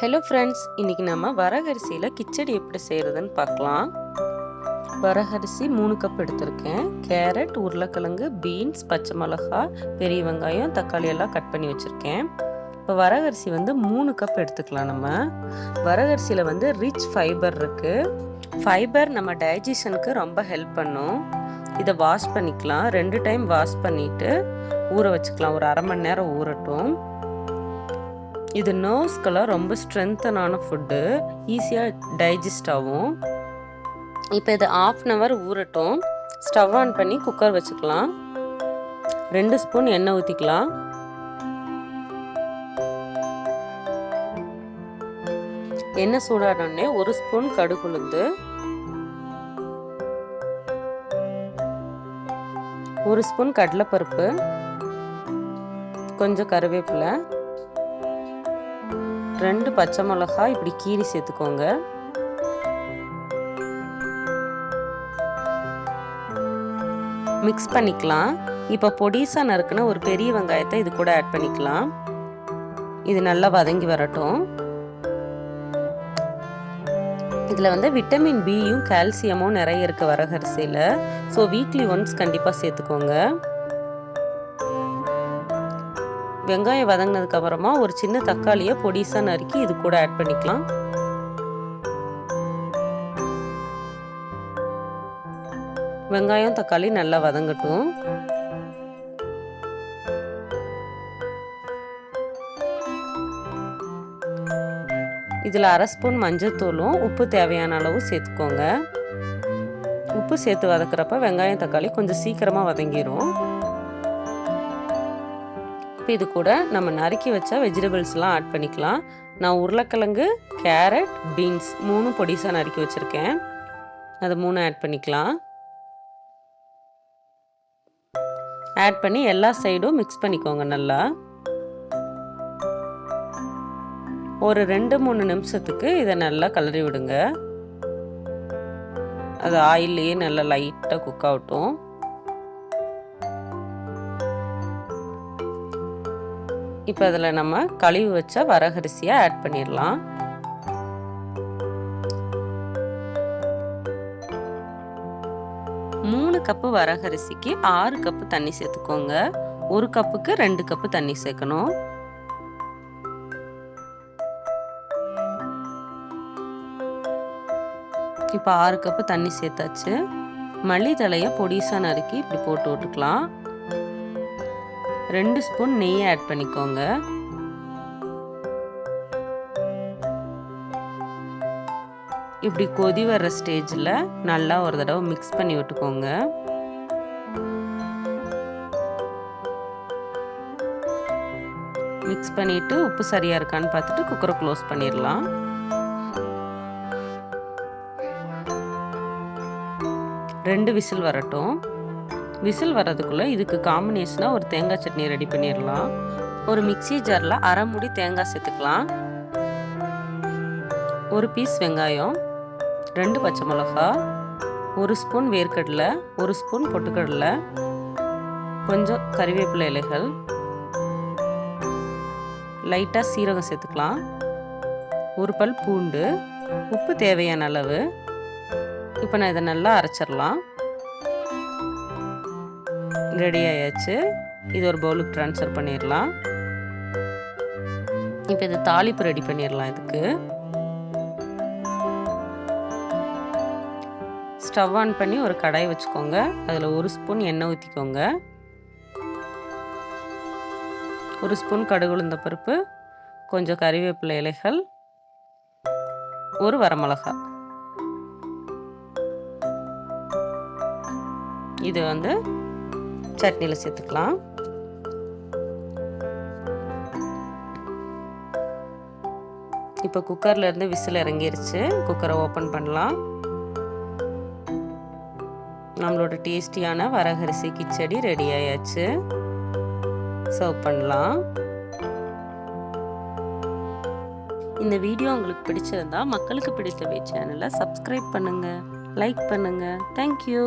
Hello friends இன்றைக்கி நம்ம வரகரிசியில் கிச்சடி எப்படி செய்கிறதுன்னு பார்க்கலாம். வரகரிசி மூணு கப் எடுத்திருக்கேன். கேரட் உருளைக்கிழங்கு பீன்ஸ் பச்சை மிளகா பெரிய வெங்காயம் தக்காளி எல்லாம் கட் பண்ணி வச்சுருக்கேன். இப்போ வரகரிசி வந்து மூணு கப் எடுத்துக்கலாம் நம்ம. வரகரிசியில் வந்து ரிச் ஃபைபர் இருக்குது ஃபைபர் நம்ம டைஜஷனுக்கு ரொம்ப ஹெல்ப் பண்ணும். இதை வாஷ் பண்ணிக்கலாம். ரெண்டு டைம் வாஷ் பண்ணிவிட்டு ஊற வச்சுக்கலாம். ஒரு அரை மணி நேரம் ஊறட்டும். இது நர்வ்ஸ்க்கெல்லாம் ரொம்ப ஸ்ட்ரென்த்தனான ஃபுட்டு ஈஸியாக டைஜஸ்ட் ஆகும். இப்போ இது ஆஃப் அன் ஹவர் ஊறட்டும். ஸ்டவ் ஆன் பண்ணி குக்கர் வச்சுக்கலாம். ரெண்டு ஸ்பூன் எண்ணெய் ஊற்றிக்கலாம் எண்ணெய் சூடானோடனே ஒரு ஸ்பூன் கடுகு உளுந்து. ஒரு ஸ்பூன் கடலைப்பருப்பு. கொஞ்சம் கருவேப்பிலை. ரெண்டு பச்சை மிளகா இப்படி கீரி சேர்த்துக்கோங்க. மிக்ஸ் பண்ணிக்கலாம். இப்போ பொடிசா நறுக்குன ஒரு பெரிய வெங்காயத்தை இது கூட ஆட் பண்ணிக்கலாம். இது நல்லா வதங்கி வரட்டும். இதில் வந்து விட்டமின் பியும் கால்சியமும் நிறைய இருக்குது வரகரிசியில். ஸோ வீக்லி ஒன்ஸ் கண்டிப்பாக சேர்த்துக்கோங்க. வெங்காயம் வதங்கினதுக்கு அப்புறமா ஒரு சின்ன தக்காளியை பொடிசாக நறுக்கி இது கூட ஆட் பண்ணிக்கலாம். வெங்காயம் தக்காளி நல்லா வதங்கட்டும். இதில் அரை ஸ்பூன் மஞ்சத்தூளும் உப்பு தேவையான அளவு சேர்த்துக்கோங்க. உப்பு சேர்த்து வதக்குறப்ப வெங்காயம் தக்காளி கொஞ்சம் சீக்கிரமாக வதங்கிடும் இப்போ இது கூட நம்ம நறுக்கி வச்ச வெஜிடபிள்ஸ்லாம் ஆட் பண்ணிக்கலாம். நான் உருளைக்கிழங்கு கேரட் பீன்ஸ் மூணு பொடிசாக நறுக்கி வச்சுருக்கேன். அது மூணு ஆட் பண்ணிக்கலாம். ஆட் பண்ணி எல்லா சைடும் மிக்ஸ் பண்ணிக்கோங்க நல்லா. ஒரு ரெண்டு மூணு நிமிஷத்துக்கு இதை நல்லா கலரி விடுங்க. அது ஆயிலே நல்லா லைட்டாக குக் ஆகட்டும். இப்போ அதில் நம்ம கழுவி வச்ச வரகரிசியை ஆட் பண்ணிடலாம். மூணு கப்பு வரகரிசிக்கு ஆறு கப்பு தண்ணி சேர்த்துக்கோங்க. ஒரு கப்புக்கு ரெண்டு கப்பு தண்ணி சேர்க்கணும். இப்போ ஆறு கப்பு தண்ணி சேர்த்தாச்சு. மல்லித்தலையை பொடிசாக நறுக்கி இப்படி போட்டு விட்டுக்கலாம். ரெண்டு ஸ்பூன் நெய் ஆட் பண்ணிக்கோங்க. இப்படி கொதி வர்ற ஸ்டேஜில் நல்லா ஒரு தடவை மிக்ஸ் பண்ணி விட்டுக்கோங்க. மிக்ஸ் பண்ணிவிட்டு உப்பு சரியாக இருக்கான்னு பார்த்துட்டு குக்கரை க்ளோஸ் பண்ணிடலாம். ரெண்டு விசில் வரட்டும். விசில் வர்றதுக்குள்ளே இதுக்கு காம்பினேஷனாக ஒரு தேங்காய் சட்னி ரெடி பண்ணிடலாம் ஒரு மிக்சி ஜாரில் அரை முடி தேங்காய் சேர்த்துக்கலாம். ஒரு பீஸ் வெங்காயம் ரெண்டு பச்சை மிளகா ஒரு ஸ்பூன் வேர்க்கடலை ஒரு ஸ்பூன் பொட்டுக்கடலை கொஞ்சம் கறிவேப்பிலை இலைகள். லைட்டாக சீரகம் சேர்த்துக்கலாம். ஒரு பல் பூண்டு உப்பு தேவையான அளவு. இப்போ நான் இதை நல்லா அரைச்சிடலாம் ரெடி ஆயாச்சு. இது ஒரு பவுலுக்கு ட்ரான்ஸ்ஃபர் பண்ணிடலாம் இப்போ இது தாளிப்பு ரெடி பண்ணிடலாம் இதுக்கு. ஸ்டவ் ஆன் பண்ணி ஒரு கடாய் வச்சுக்கோங்க. அதில் ஒரு ஸ்பூன் எண்ணெய் ஊற்றிக்கோங்க ஒரு ஸ்பூன் கடுகுளுந்த பருப்பு கொஞ்சம் கறிவேப்பிலை இலைகள் ஒரு வரமிளகா. இது வந்து சட்னியில் சேர்த்துக்கலாம். இப்போ குக்கரில் இருந்து விசில் இறங்கிருச்சு. குக்கரை ஓப்பன் பண்ணலாம். நம்மளோட டேஸ்டியான வரகரிசி கிச்சடி ரெடி ஆயாச்சு. சர்வ் பண்ணலாம். இந்த வீடியோ உங்களுக்கு பிடிச்சிருந்தா மக்களுக்கு பிடித்தவை சேனலை சப்ஸ்கிரைப் பண்ணுங்கள் லைக் பண்ணுங்கள் தேங்க்யூ